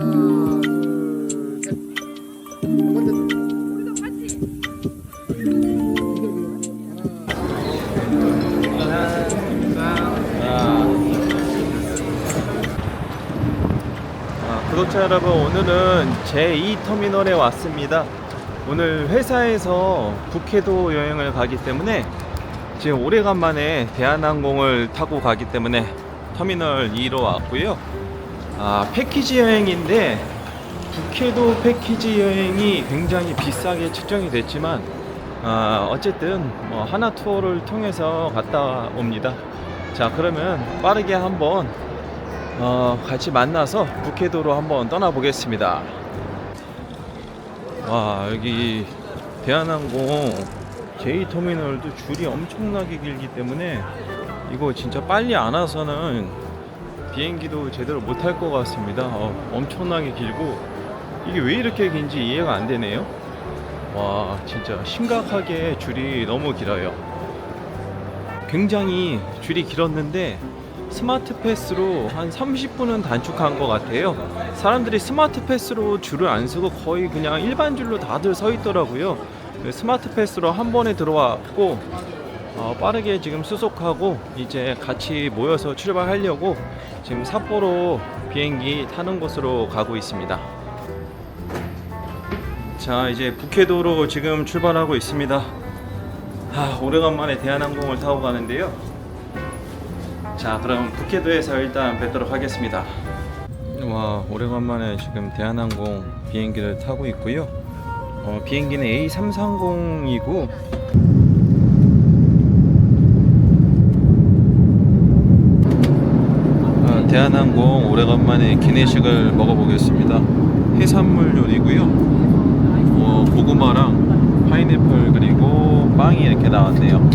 아, 구독자 여러분. 오늘은 제2터미널에 왔습니다. 오늘 회사에서 북해도 여행을 가기 때문에 지금 오래간만에 대한항공을 타고 가기 때문에 터미널 2로 왔고요 아, 패키지 여행인데 북해도 패키지 여행이 굉장히 비싸게 측정이 됐지만 아, 어쨌든 뭐 하나 투어를 통해서 갔다 옵니다 자 그러면 빠르게 한번 어, 같이 만나서 북해도로 한번 떠나보겠습니다. 와 여기 대한항공 J터미널도 줄이 엄청나게 길기 때문에 이거 진짜 빨리 안 와서는 비행기도 제대로 못 탈 것 같습니다. 어, 엄청나게 길고 이게 왜 이렇게 긴지 이해가 안 되네요. 와 진짜 심각하게 줄이 너무 길어요. 굉장히 줄이 길었는데 스마트 패스로 한 30분은 단축한 것 같아요. 사람들이 스마트 패스로 줄을 안 서고 거의 그냥 일반 줄로 다들 서 있더라고요. 그 스마트 패스로 한 번에 들어왔고 어, 빠르게 지금 수속하고 이제 같이 모여서 출발하려고 지금 삿포로 비행기 타는 곳으로 가고 있습니다. 자 이제 북해도로 지금 출발하고 있습니다. 아, 오래간만에 대한항공을 타고 가는데요. 자, 그럼 북해도에서 일단 뵙도록 하겠습니다. 와, 오래간만에 지금 대한항공 비행기를 타고 있고요. 어, 비행기는 A330이고 대한항공 오래간만에 기내식을 먹어보겠습니다. 해산물 요리고요. 어, 고구마랑 파인애플 그리고 빵이 이렇게 나왔네요.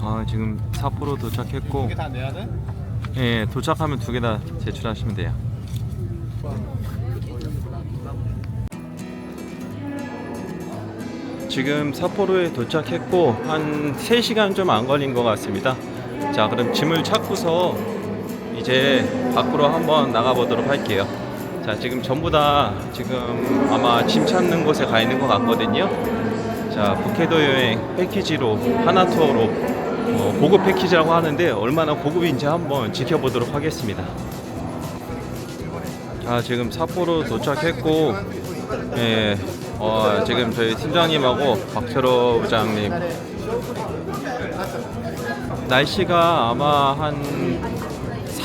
아 지금 삿포로 도착했고? 예 도착하면 두 개 다 제출하시면 돼요. 지금 삿포로에 도착했고 한 3시간 좀 안 걸린 것 같습니다. 자 그럼 짐을 찾고서 이제 밖으로 한번 나가보도록 할게요. 자 지금 전부 다 지금 아마 짐 찾는 곳에 가 있는 것 같거든요. 자 북해도 여행 패키지로 하나 투어로 어, 고급 패키지라고 하는데 얼마나 고급인지 한번 지켜보도록 하겠습니다. 아 지금 삿포로 도착했고 예, 어, 지금 저희 팀장님하고 박철호 부장님 날씨가 아마 한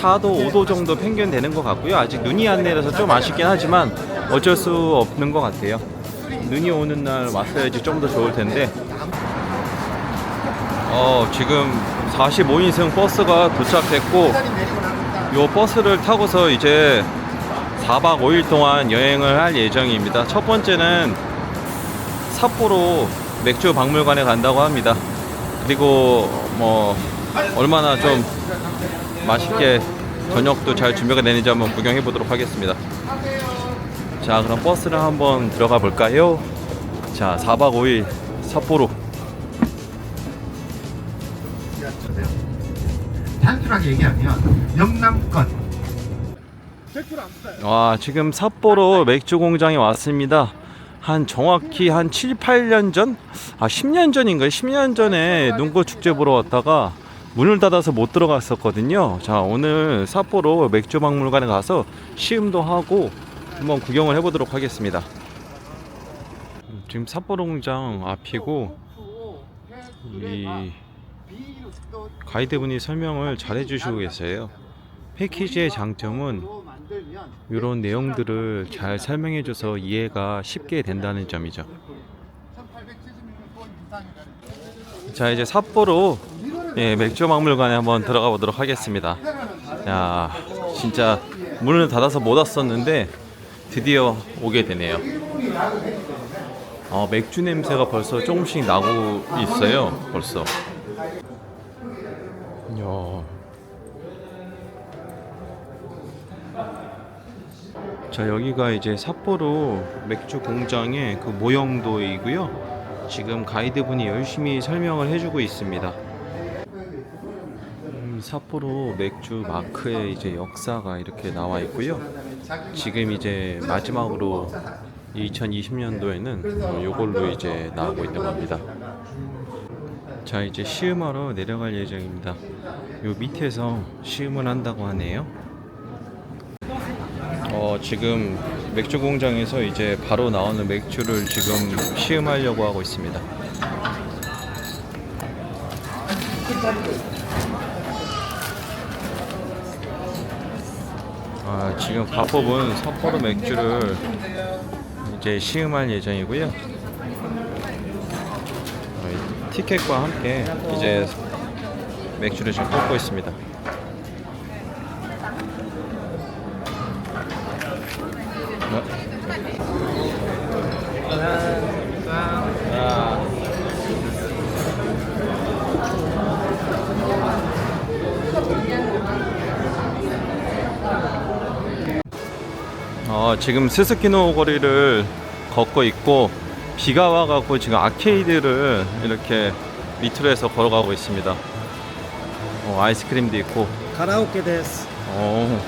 4도, 5도 정도 평균 되는 것 같고요. 아직 눈이 안 내려서 좀 아쉽긴 하지만 어쩔 수 없는 것 같아요. 눈이 오는 날 왔어야지 좀 더 좋을 텐데. 어, 지금 45인승 버스가 도착했고, 이 버스를 타고서 이제 4박 5일 동안 여행을 할 예정입니다. 첫 번째는 삿포로 맥주 박물관에 간다고 합니다. 그리고 뭐 얼마나 좀 맛있게 저녁도 잘 준비가 되는지 한번 구경해 보도록 하겠습니다. 자, 그럼 버스를 한번 들어가 볼까요? 자, 4박 5일 삿포로. 단순하게 얘기하면 영남권 와, 지금 삿포로 맥주 공장에 왔습니다. 한 정확히 한 7, 8년 전? 아, 10년 전인가요? 10년 전에 눈꽃 축제 보러 왔다가 문을 닫아서 못 들어갔었거든요. 자, 오늘 삿포로 맥주 박물관에 가서 시음도 하고 한번 구경을 해보도록 하겠습니다. 지금 삿포로 공장 앞이고 이 가이드분이 설명을 잘 해주시고 계세요. 패키지의 장점은 이런 내용들을 잘 설명해줘서 이해가 쉽게 된다는 점이죠. 자 이제 삿포로 예, 맥주 박물관에 한번 들어가 보도록 하겠습니다. 야 진짜 문을 닫아서 못 왔었는데 드디어 오게 되네요. 어, 맥주 냄새가 벌써 조금씩 나고 있어요. 벌써. 자 여기가 이제 삿포로 맥주 공장의 그 모형도이고요. 지금 가이드분이 열심히 설명을 해주고 있습니다. 음, 삿포로 맥주 마크의 이제 역사가 이렇게 나와 있고요. 지금 이제 마지막으로 2020년도에는 이걸로 이제 나오고 있는 겁니다. 자 이제 시음하러 내려갈 예정입니다. 요 밑에서 시음을 한다고 하네요. 어 지금 맥주 공장에서 이제 바로 나오는 맥주를 지금 시음하려고 하고 있습니다. 아 지금 가법은 삿포로 맥주를 이제 시음할 예정이고요. 어, 이 티켓과 함께 이제 맥주를 지금 뽑고 있습니다. 어, 지금 스스키노 거리를 걷고 있고 비가 와갖고 지금 아케이드를 이렇게 밑으로 해서 걸어가고 있습니다. 어, 아이스크림도 있고. 가라오케 데스. 어.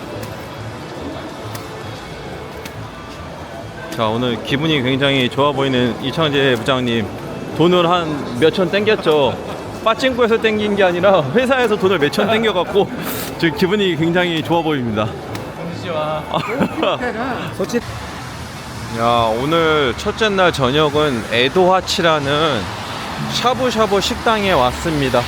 자 오늘 기분이 굉장히 좋아 보이는 이창재 부장님 돈을 한 몇 천 땡겼죠. 빠찡코에서 땡긴 게 아니라 회사에서 돈을 몇 천 땡겨갖고 지금 기분이 굉장히 좋아 보입니다. 잠시와. 아. 야 오늘 첫째 날 저녁은 에도하치라는 샤브샤브 식당에 왔습니다.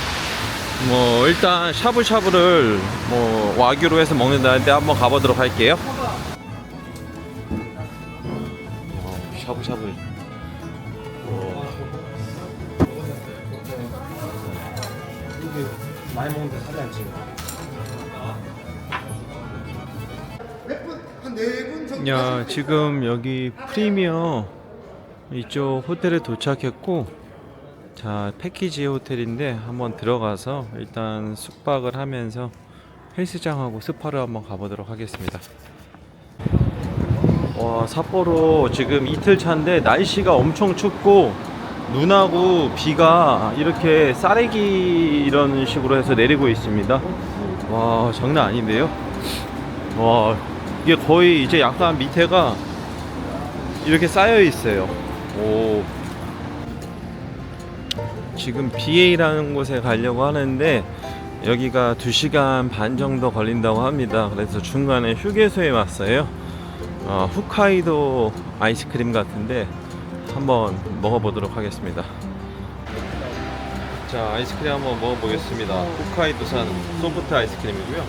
뭐 일단 샤브샤브를 뭐 와규로 해서 먹는다는데 한번 가보도록 할게요. 샤브샤브 많이 먹는데 살이 안 찌고. 야 지금 여기 프리미어 이쪽 호텔에 도착했고 자 패키지 호텔인데 한번 들어가서 일단 숙박을 하면서 헬스장하고 스파를 한번 가보도록 하겠습니다 와 삿포로 지금 이틀 차인데 날씨가 엄청 춥고 눈하고 비가 이렇게 싸래기 이런 식으로 해서 내리고 있습니다 와 장난 아닌데요 와 이게 거의 이제 약간 밑에가 이렇게 쌓여 있어요. 오. 지금 BA라는 곳에 가려고 하는데 여기가 2시간 반 정도 걸린다고 합니다. 그래서 중간에 휴게소에 왔어요. 어, 홋카이도 아이스크림 같은데 한번 먹어보도록 하겠습니다. 자, 아이스크림 한번 먹어보겠습니다. 홋카이도산 소프트 아이스크림이고요.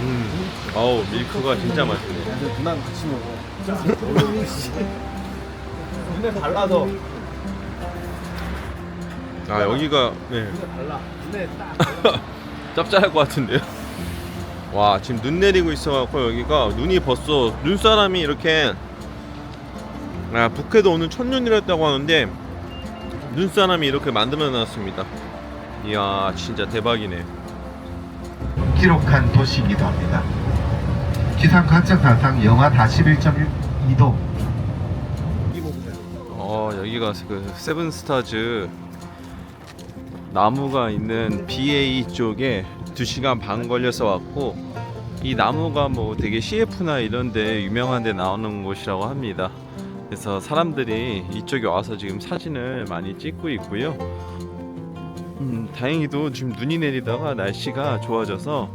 음, 어우 밀크가 진짜 맛있네. 누나랑 같이 먹어. 눈에 발라서. 아 여기가 네. 눈에 발라. 눈에 딱. 짭짤할 것 같은데요. 와 지금 눈 내리고 있어갖고 여기가 눈이 벌써 눈사람이 이렇게 아 북해도 오늘 첫눈이랬다고 하는데 눈사람이 이렇게 만들어 놨습니다. 이야 진짜 대박이네. 기록한 도시이기도 합니다. 기상 관측 사상 영하 41.2도 어 여기가 그 세븐스타즈 나무가 있는 BA 쪽에 2시간 반 걸려서 왔고 이 나무가 뭐 되게 CF나 이런 데 유명한 데 나오는 곳이라고 합니다. 그래서 사람들이 이쪽에 와서 지금 사진을 많이 찍고 있고요. 음, 다행히도 지금 눈이 내리다가 날씨가 좋아져서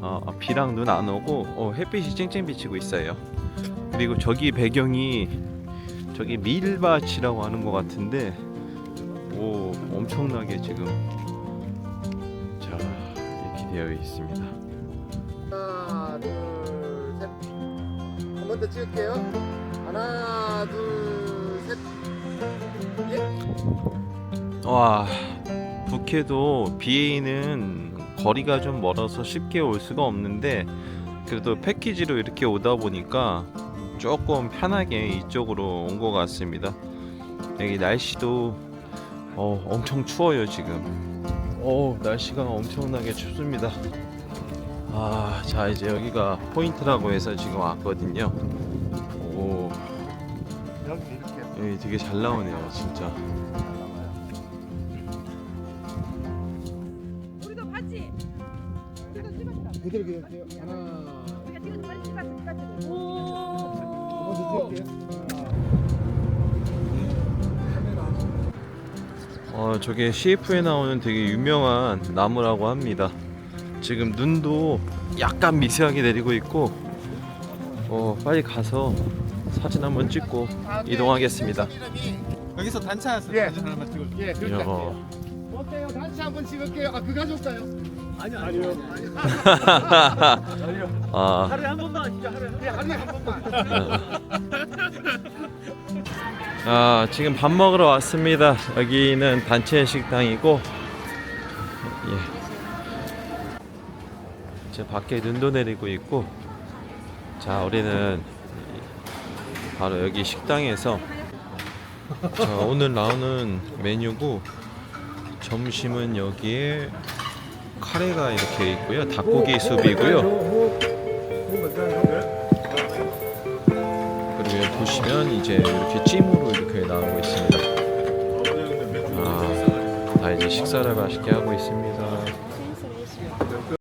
어, 비랑 눈 안 오고 어, 햇빛이 쨍쨍 비치고 있어요. 그리고 저기 배경이 저기 밀밭이라고 하는 것 같은데 오 엄청나게 지금 자 이렇게 되어 있습니다. 하나, 둘, 셋. 한 번 더 찍을게요. 하나, 둘, 셋. 예. 와 북해도 BA는 거리가 좀 멀어서 쉽게 올 수가 없는데 그래도 패키지로 이렇게 오다 보니까 조금 편하게 이쪽으로 온 것 같습니다. 여기 날씨도 어, 엄청 추워요 지금. 어 날씨가 엄청나게 춥습니다. 아, 자 이제 여기가 포인트라고 해서 지금 왔거든요. 오, 여기 이렇게. 네, 되게 잘 나오네요, 진짜. 우리도 봤지? 우리도 찍었어. 그대로. 하나. 우리가 지금 많이 찍었어, 찍었어. 먼저 찍을게요. 어, 저게 CF에 나오는 되게 유명한 나무라고 합니다. 지금 눈도 약간 미세하게 내리고 있고, 어, 빨리 가서 사진 한번 찍고 이동하겠습니다. 여기서 단체 예. 사진 하나만 찍을 예, 그렇게 이야. 할게요. 어때요? 단체 한번 찍을게요. 아, 그 가져올까요? 아니요, 아니요. 아, 하루에 한 번만 진짜 하루에 한 예, 하루에 한 번만. 아, 지금 밥 먹으러 왔습니다. 여기는 단체 식당이고, 예. 이제 밖에 눈도 내리고 있고, 자, 우리는 바로 여기 식당에서 자, 오늘 나오는 메뉴고, 점심은 여기에 카레가 이렇게 있고요, 닭고기 수비고요. 그리고 여기 보시면 이제 이렇게 찜으로 이렇게 나오고 있습니다. 아, 다 이제 식사를 맛있게 하고 있습니다.